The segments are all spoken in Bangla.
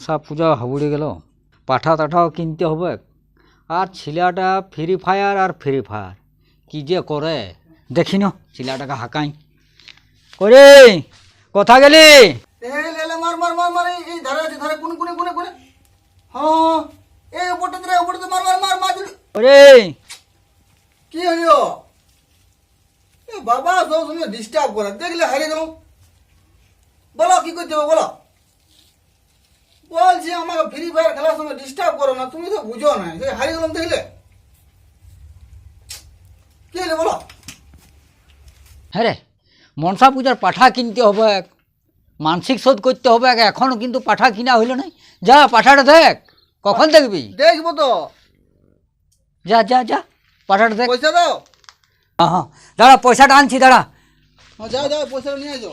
মনসা পূজা হাবুড়ে গেল। পাঠা টাঠাও কিনতে হবে আর ছেলেটা ফ্রি ফায়ার আর ফ্রি ফায়ার। কি যে করে? দেখি না ছেলেটাকে হাঁকাই। করে কথা গেলি? মার মার মার মার এই এই ধারে ধারে কোন কোনে কোনে কোনে। হ্যাঁ এই উপরটা রে উপরটা মার মার মার মার ওরে। কি হইল এ বাবা সব সময় ডিস্টার্ব করে দেখলে হারিয়ে গেল। বলো কি করতে হবে বলো। বলছি আমাকে ফ্রি ফায়ার খেলার সময় ডিস্টার্ব করো না তুমি তো বুঝো না সে হারিয়ে গেলাম দেখলে? কি হলো বলো? হ্যাঁ রে মনসা পূজার পাঠা কিনতে হবে এক মানসিক শোধ করতে হবে এখনও কিন্তু পাঠা কিনা হইল না যা পাঠাটা দেখ কখন দেখবি? দেখব তো। যা যা যা পাঠাটা দেখ। পয়সা দাও। হ্যাঁ হ্যাঁ দাঁড়া পয়সাটা আনছি দাঁড়া। হ্যাঁ যাও যাও পয়সাটা নিয়ে আসো।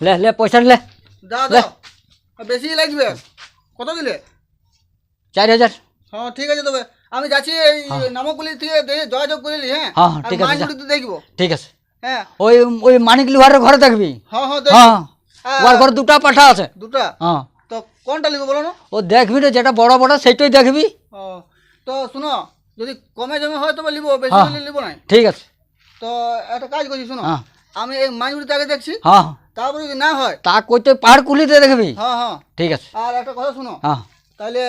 লে লে পয়সা লে। দাও। দাও। বেশি লাগবে? কত দিলে? চার হাজার। হ্যাঁ ঠিক আছে তবে। আমি যাচ্ছি এই নামকুলি থেকে দেখে যোগাযোগ করে নি হ্যাঁ? হ্যাঁ, ঠিক আছে, দেখব। ঠিক আছে। হ্যাঁ। ওই ওই মানিক লোহারের ঘরে দেখবি? হ্যাঁ হ্যাঁ হ্যাঁ। হ্যাঁ। ওর ঘরে দুটা পাঠা আছে। দুটা? হ্যাঁ। তো কোনটা লিখব বলো না? ও দেখবি রে যেটা বড় বড় সেইটাই দেখবি। ও তো শুনো যদি কমে জমে হয় তবে লিবো বেশি হ্যাঁ। লিবো না ঠিক আছে। তো একটা কাজ করছি শোনো। হ্যাঁ। আমি এই মাইনগুলিতে আগে দেখছি। হ্যাঁ হ্যাঁ। তারপরে যদি না হয় তা কইতে পাহাড় কুলিতে দেখবি? হ্যাঁ হ্যাঁ। ঠিক আছে। আর একটা কথা শুনো। হ্যাঁ। তাহলে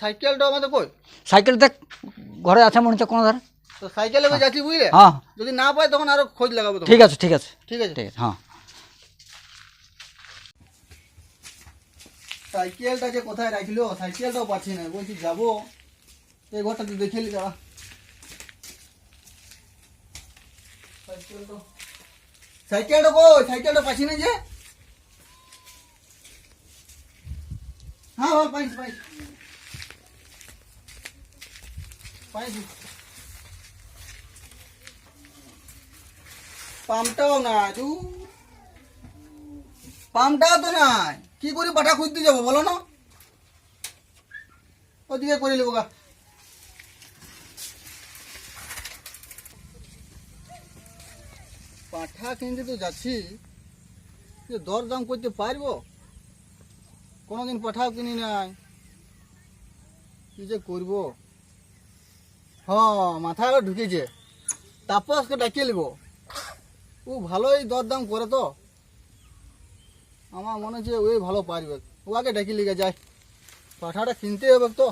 সাইকেলটা আমাদের কই? সাইকেল দেখ ঘরে আছে মনে হচ্ছে কোনো ধারে। তো সাইকেলে আমি যাচ্ছি বুঝলে? হ্যাঁ। যদি না পাই তখন আরও খোঁজ লাগাবো তখন। ঠিক আছে ঠিক আছে। ঠিক আছে। ঠিক আছে হ্যাঁ। সাইকেলটা যে কোথায় রাখল সাইকেলটাও পাচ্ছি না। বলছি যাব। এই ঘরটাতে দেখে নি দাঁড়া সাইকেলটা সাইকেলটা কই? সাইকেলটা পাচ্ছি না যে। হ্যাঁ হ্যাঁ পাইছি পাইছি। পাইছি। পাম্পটাও না তু পাম্পটাও তো নাই। কি করে পাঠা খুঁজতে যাব, বলো না? ওদিকে করে নেব গা। পাঠা কিনতে তো যাচ্ছি। যে দর দাম করতে পারব? কোনোদিন পাঠাও কিনি নাই। কি যে করব? মাথায় আবার ঢুকেছে। তাপসকে ডাকিয়ে নেব ও ভালোই দর দাম করে তো। আমার মনে হচ্ছে ওই ভালো পারবে। ও আগে ডেকে লিগে যায়। পাঠাটা কিনতে হবে তো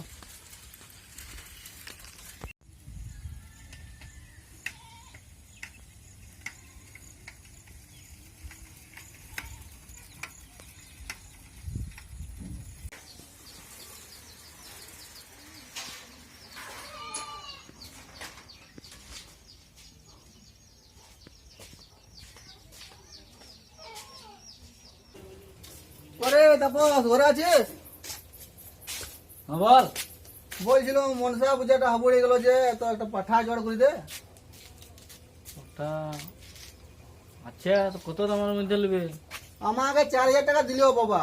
ওরে তাপস ঘরে আছিস? হ্যাঁ বল। বলছিল মনসা পূজাটা হাবড়ে গেল যে তো একটা পাঠা জোগাড় করে দে। ওটা আচ্ছা কত দামের মধ্যে নেবে? আমাকে চার হাজার টাকা দিলেও বাবা।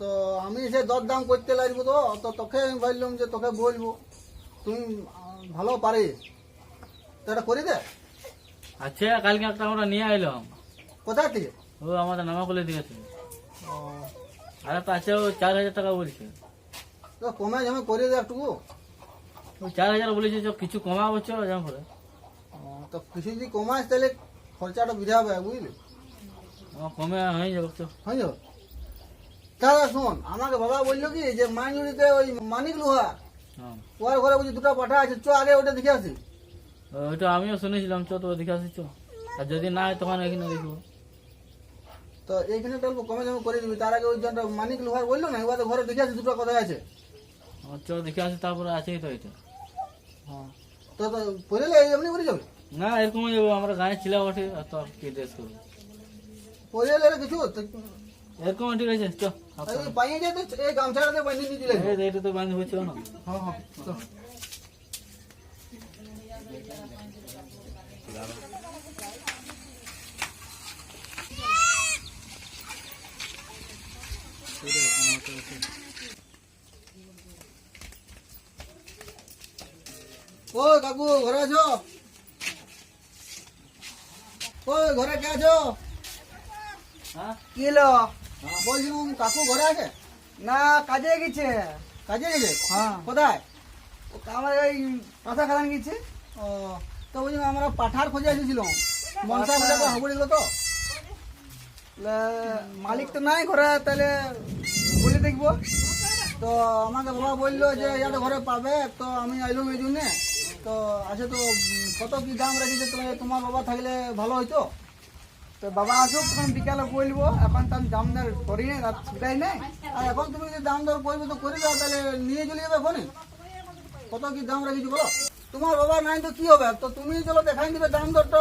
তো আমি সে দর দাম করতে লাগবো তো তো তোকে আমি বললাম যে তোকে বলব। তুমি ভালো পারিস। তো এটা করে দে। আচ্ছা কালকে একটা আমরা নিয়ে আইলাম। কোথা থেকে? ও আমাদের নামাকুলে দিয়েছে। ও, আর ও চার হাজার টাকা বলছে। তো কমে জমে করে দে একটু ও চার হাজার বলেছে কিছু কমা বলছে যেমন করে। তো কিছু যদি কমাস তাহলে খরচাটা বুঝা হবে বুঝলি? কমে হয়ে যাবে তো। হয়ে যাবে। দাদা শোন আমাকে বাবা বলল কি যে মাইনুরিতে ওই মানিক লোহা হ্যাঁ। ওর ঘরে বুঝি দুটো পাঠা আছে চ আগে ওটা দেখে আসি। ওইটা আমিও শুনেছিলাম চ তো দেখে আসিস চ। আর যদি না হয় তখন এখানে দেখব। তো এইখানে তো অল্প কমে জমে করে দিবি। তার আগে ওই জনটা মানিক লোহার বলল না? এবার ঘরে দেখে আসি দুটো কোথায় আছে। চ দেখে আসি তারপরে আছেই তো এটা হ্যাঁ। তো তো পড়লে এমনি করে যাবে? না এরকমই যাব। আমরা গায়ে ছিলা ওঠে আর তো কি ড্রেস করব। পড়লে কিছু এরকম ঠিক আছে চ পাইয়ে যায় তো এই গামছাটাতে বাঁধিয়ে দিয়ে দিলে। এই- এইটা তো বান্ধব হচ্ছে না? হ্যাঁ হ্যাঁ তো। ও কাকু ঘরে আছো? ও ঘরে কে আছো? হ্যাঁ? কি এলো বলছিলাম কাকু ঘরে আছে? না কাজে গেছে। কাজে গেছে? হ্যাঁ। কোথায়? আমার এই পাতা খালান গেছে। ও তো বলছিলাম আমরা পাঠার খোঁজে এসেছিলাম। মনসা পূজা তো তো। লে, মালিক তো নাই ঘরে, তাহলে বলে দেখব। তো আমাকে বাবা বলল যে ইয়াদের ঘরে পাবে, তো আমি আইলাম এই জন্যে। তো আছে তো, কত কি দাম রেখেছে তোমার বাবা থাকলে ভালো হইতো? তো বাবা আসুক, তখন বিকালে বলব, এখন তো আমি দামদার করি না, রাত ছুটাই নাই। আর এখন তুমি যদি দাম দর করবে, তো করে দাও, তাহলে নিয়ে চলে যাবে ফোনে কত কি দাম রেখেছি বলো? তোমার বাবা নাই তো কি হবে? তো তুমি চলো, দেখাই দিবে, দাম দরটা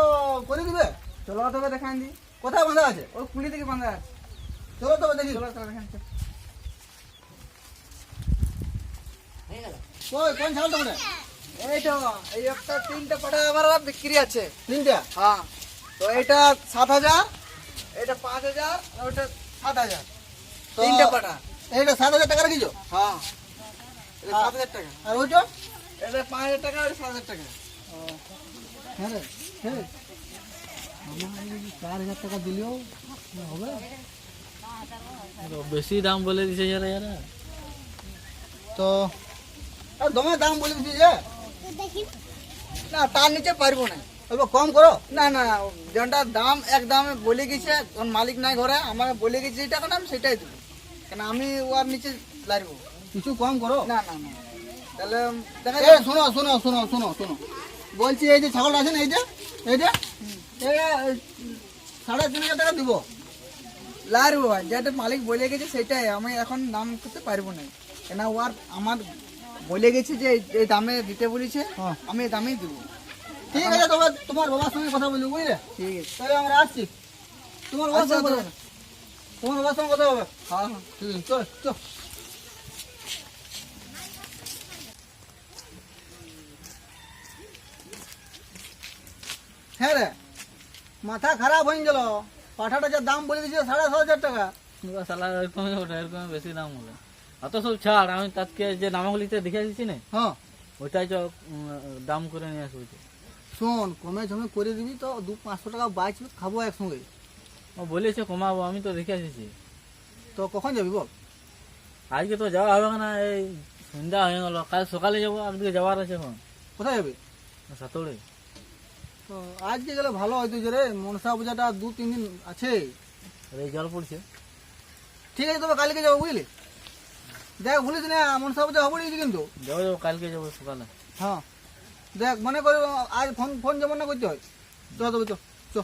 করে দিবে। চলো তবে দেখান দি। কোথায় বাঁধা আছে? ওই কুড়ি থেকে বাঁধা আছে। চলো তবে দেখি। চলো চলো দেখান কই কোন ছাগল তোমাদের এই তো এই একটা তিনটে পাটা আমার বিক্রি আছে। তিনটা? হ্যাঁ। তো এটা সাত হাজার এটা পাঁচ হাজার আর ওটা সাত হাজার। তো তিনটে পাটা এইটা সাত হাজার টাকা রেখেছো? হ্যাঁ। এটা সাত হাজার টাকা। আর ওইটা? এটা পাঁচ হাজার টাকা আর সাত হাজার টাকা। হ্যাঁ হ্যাঁ চার হাজার টাকা দিলেও হবে। বেশি দাম বলে দিছে যারা যারা তো আর দমে দাম বলে দিচ্ছি যে। না তার নিচে পারব না। অল্প কম করো। না না যেটা দাম এক দামে বলে গেছে তখন মালিক নাই ঘরে আমার বলে গেছে যেটা দাম সেটাই দেবো। কেন আমি ওর নিচে লারবো কিছু কম করো। না না না। তাহলে শোনো শোনো শোনো শোনো শোনো। বলছি এই যে ছাগলটা আছে না এইটা এটা এই, সাড়ে তিন হাজার টাকা দিব। লারবো যেটা মালিক বলে গেছে সেটাই আমি এখন দাম করতে পারব না। কেন ওর আমার বলে গেছে যে এই- দামে দিতে বলেছে হ্যাঁ। আমি এই দামেই দেবো। ঠিক আছে তবে তোমার বাবার সঙ্গে কথা বলব বুঝলে? ঠিক আছে। তাহলে আমরা আসছি। তোমার বাবার আচ্ছা, সঙ্গে কথা আচ্ছা। তোমার বাবার সঙ্গে কথা হবে হ্যাঁ হ্যাঁ। ঠিক আছে চল চল। হ্যাঁ রে। মাথা খারাপ হয়ে গেল। পাঠাটা যা দাম বলে দিয়েছে সাড়ে ছ হাজার টাকা। সালা এরকম ওটা এরকম বেশি দাম হলো অত সব ছাড় আমি তাকে যে নামাগুলিতে দেখে দিচ্ছি না হ্যাঁ। ওইটাই তো দাম করে নিয়ে আসব শোন কমে ঝমে করে দিবি তো দু পাঁচশো টাকা বাইক খাব একসঙ্গে। ও বলেছে কমাবো আমি তো দেখে এসেছি তো কখন যাবি বল? আজকে তো যাওয়া হবে না এই সন্ধ্যা হয়ে গেল কাল সকালে যাব একদিকে যাওয়ার আছে এখন। কোথায় যাবি? সাতরে তো আজকে গেলে ভালো হয়তো যে রে মনসা পূজাটা দু তিন দিন আছে। জল পড়ছে। ঠিক আছে তবে কালকে যাব বুঝলি? দেখ ভুলিস না মনসা পূজা হব কিন্তু। যাব যাব কালকে যাব সকালে। হ্যাঁ। দেখ মনে করি আজ ফোন ফোন যেমন না করতে হয়। চ তবে চ চ।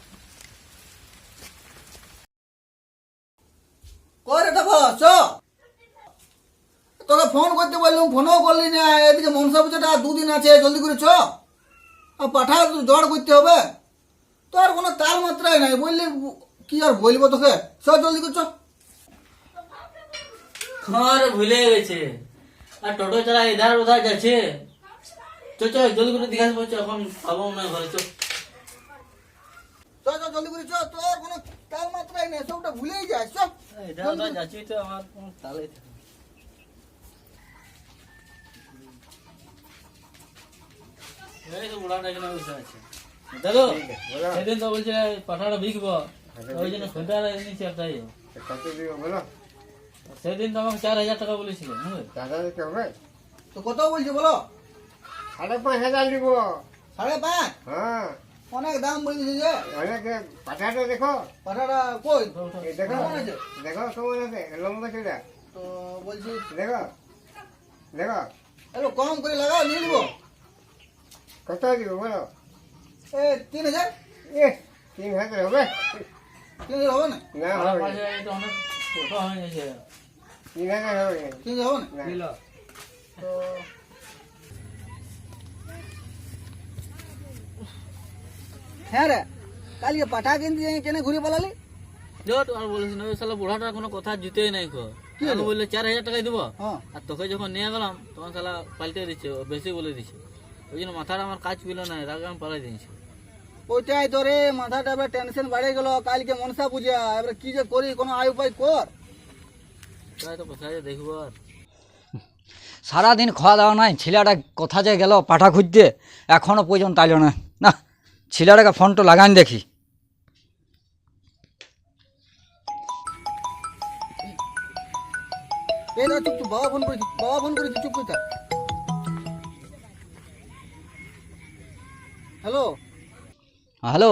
করে দেখো চ। তোকে ফোন করতে বললাম ফোনও করলি না। এদিকে মনসা পুজোটা দুদিন আছে জলদি করে চ। পাঠা তো জড় করতে হবে তো আর কোনো তার মাত্রাই নাই। বললি কি আর বলব তোকে? চ জলদি করে চ আরে ভুলে গেছে। আর টোটো চালা ইধার উধার যাচ্ছে। চো চো জলদি করে দিঘা চো, এখন পাবো না ঘরে চো চ জলদি করে চ তোর কোনো তার মাত্রাই নেই সবটা ভুলেই যায় চ ইধার উধার যাচ্ছি তো আমার কোনো তালে থাকে না। এই তো বুড়াটা এখানে বসে আছে দাদু সেদিন তো বলছে পাঠাটা বিকবো। ওই জন্য সোয়েটার এনেছি একটাই কত দিব বলো? সেদিন তো আমাকে চার হাজার টাকা বলেছিল? দাদা দিতে হবে তো কত বলছি বলো? সাড়ে পাঁচ হাজার দিব সাড়ে পাঁচ? হ্যাঁ। অনেক দাম বলছি যে। অনেক পাঠাটা দেখো। পাঠাটা কই? দেখো। দেখো কেমন আছে? লম্বা চুড়া তো বলছি দেখো। দেখো। কম করে লাগাও নিয়ে নিবো। কত দিব বলো? এ তিন হাজার? এ তিন হাজার হবে? তিন হাজার হবে না? না হবে অনেক ছোট হয়ে তিন হাজার হবে। তিন হাজার হবে না? না। তো হ্যাঁ রে কালকে পাঠা কিনতে যাই কেন ঘুরে পালালি? আর বলিস না ওই শালা বুড়াটার কোনো কথা জুতেই নাই কো বললে চার হাজার টাকাই দেবো। হ্যাঁ। আর তোকে যখন নিয়ে গেলাম তখন শালা পাল্টে দিচ্ছে বেশি বলে দিচ্ছে। ওই জন্য মাথাটা আমার কাজ পেল না এর আগে আমি পালাই দিয়েছি। ওইটাই তো রে মাথাটা এবার টেনশন বাড়ে গেল কালকে মনসা পূজা এবার কি যে করি কোনো আয় উপায় কর। আর। সারাদিন খাওয়া দাওয়া নাই ছেলেটা কোথা যে গেল পাঠা খুঁজতে এখনও পর্যন্ত আইল না। না ছেলেটাকে ফোনটা লাগান দেখি। বাবা ফোন করেছি বাবা ফোন করেছি চুপ করে হ্যালো? হ্যালো?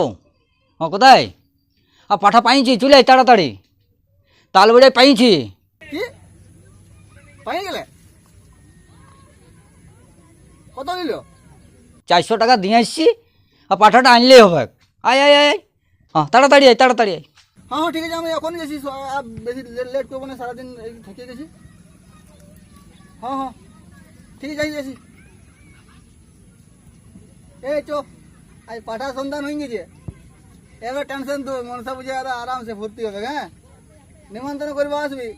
ও কোথায়? আ পাঠা পাইছি চলে আয় তাড়াতাড়ি। তাল বেড়ে পাইছি। কি? পাই গেলে? কত নিল? চারশো টাকা দিয়ে আসছি। আর পাঠাটা আনলেই হবে। আয় আয় আয়। হ্যাঁ তাড়াতাড়ি আয় তাড়াতাড়ি আয়। হ্যাঁ হ্যাঁ ঠিক আছে আমি এখনই গেছি। আর বেশি লেট করব না সারাদিন থেকে গেছি। হ্যাঁ হ্যাঁ ঠিক আছে গেছি এই চো। আজ পাঠা সন্ধান হয়ে গেছে এবার টেনশন তো মনসা পুজো আর আরামসে ভর্তি হবে হ্যাঁ নিমন্ত্রণ করব আসবি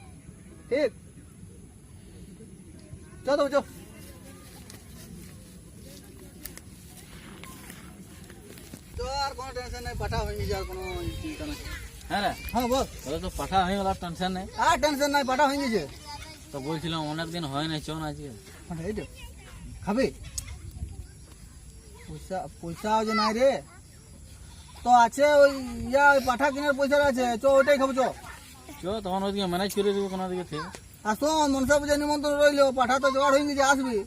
ঠিক চো তো চো তো আর কোনো টেনশন নেই পাঠা হয়ে গেছে আর কোনো চিন্তা নেই হ্যাঁ রে হ্যাঁ বল তাহলে তো পাঠা হয়ে গেল টেনশন নেই আর টেনশন নাই পাঠা হয়ে গেছে তো বলছিলাম অনেকদিন হয় নাই চল আজকে হ্যাঁ, এই তো খাবে পয়সা পয়সা যে নাই রে? তো আছে ওই ইয়া ওই পাঠা কেনার পয়সা আছে। চ ওটাই খাব চ। চ তখন ওদিকে ম্যানেজ করে দেবো কোনো দিকে থেকে আর শোন মনসা পূজা নিমন্ত্রণ রইল পাঠা তো জোগাড় হয়ে গেছে আসবি।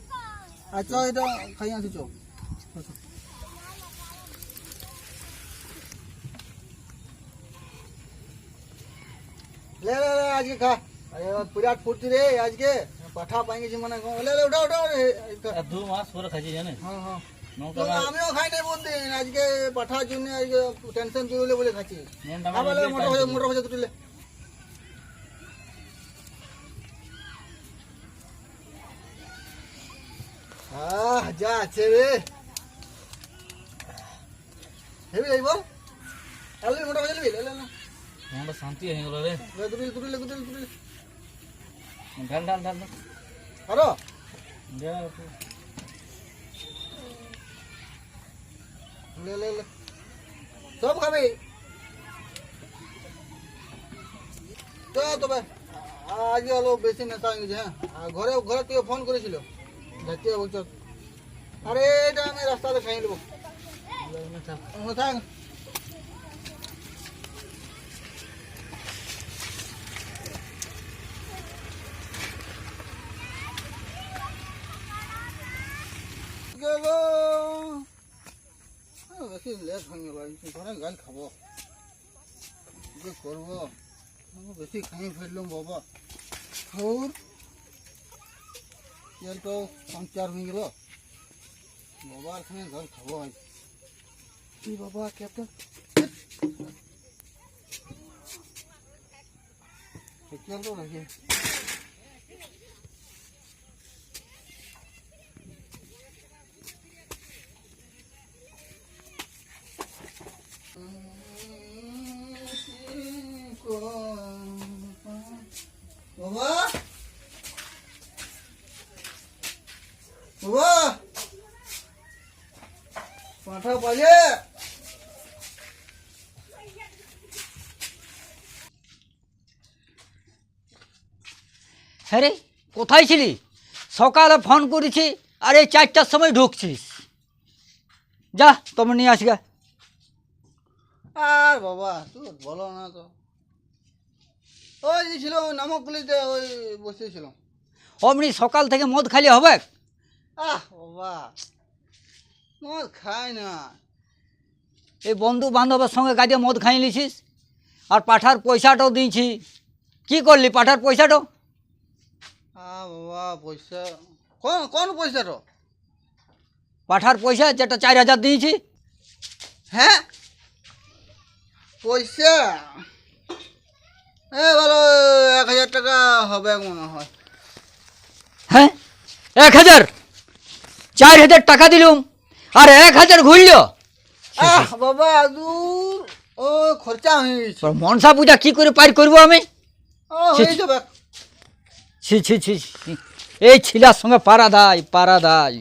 আর চ এটা খাই আসি চ। লে লে লে আজকে খা। বিরাট ফুর্তি রে আজকে। পাঠা পাই গেছি মানে লে লে ওটা ওটা দু মাস পরে খাইছি জানিস? হ্যাঁ হ্যাঁ। আমিও খাই নাই বলদিন আজকে পাঠার জন্য আজকে টেনশন তুলে বলে খাচ্ছি। আবার মোটর ভাজা মোটর ভাজা তুলে আহ যা আছে রে। হেবি বল। আলু মোটর লে লে মনটা শান্তি হয়ে গেল রে। তুলে তুলে তুলে তুলে ঢাল ঢাল ঢাল। আরও। লে লে লে। সব খাবি? তো তবে আজ আলো বেশি নেশা হয়ে গেছে হ্যাঁ? ঘরে ঘরে তুই ফোন করেছিল। যাচ্ছি বলছ আরে এটা আমি রাস্তাতে খাই নেব। থাক গেল আরে বেশি লেট হয়ে গেল ঘরে গাল খাব কি করব আমি বেশি খাই ফেললাম বাবা খাওর তেলটাও পাংচার হয়ে গেল বাবার খানে গাল খাব আজ কি বাবা ক্যাপ্টেন তেলটা রাখি বাবা। বাবা। পাঠা হ্যাঁ রে কোথায় ছিলি? সকালে ফোন করেছি আর এই চারটার সময় ঢুকছিস। যা তোমার নিয়ে আসি গা আর বাবা তুই বলো না তো। ওই যে ছিল ওই ওই বসেছিলাম অমনি সকাল থেকে মদ খালি হবে? আহ বাবা। মদ খাই না। এই বন্ধু বান্ধবের সঙ্গে গাড়ি মদ খাই নিছিস আর পাঠার পয়সাটাও দিয়েছি। কি করলি পাঠার পয়সাটাও? বাবা পয়সা। কোন কোন পয়সাটা পাঠার পয়সা যেটা চার হাজার দিয়েছি। হ্যাঁ? পয়সা? এ ভালো এক হাজার টাকা হবে মনে হয়। হ্যাঁ? এক হাজার? চার হাজার টাকা দিলুম আর এক হাজার ঘুরল। আহ বাবা দূর। ও খরচা হয়ে গেছে। মনসা পূজা কি করে পার করব আমি? হয়ে ছি ছি ছি। এই ছিলার সঙ্গে পারা দাই পারা দাই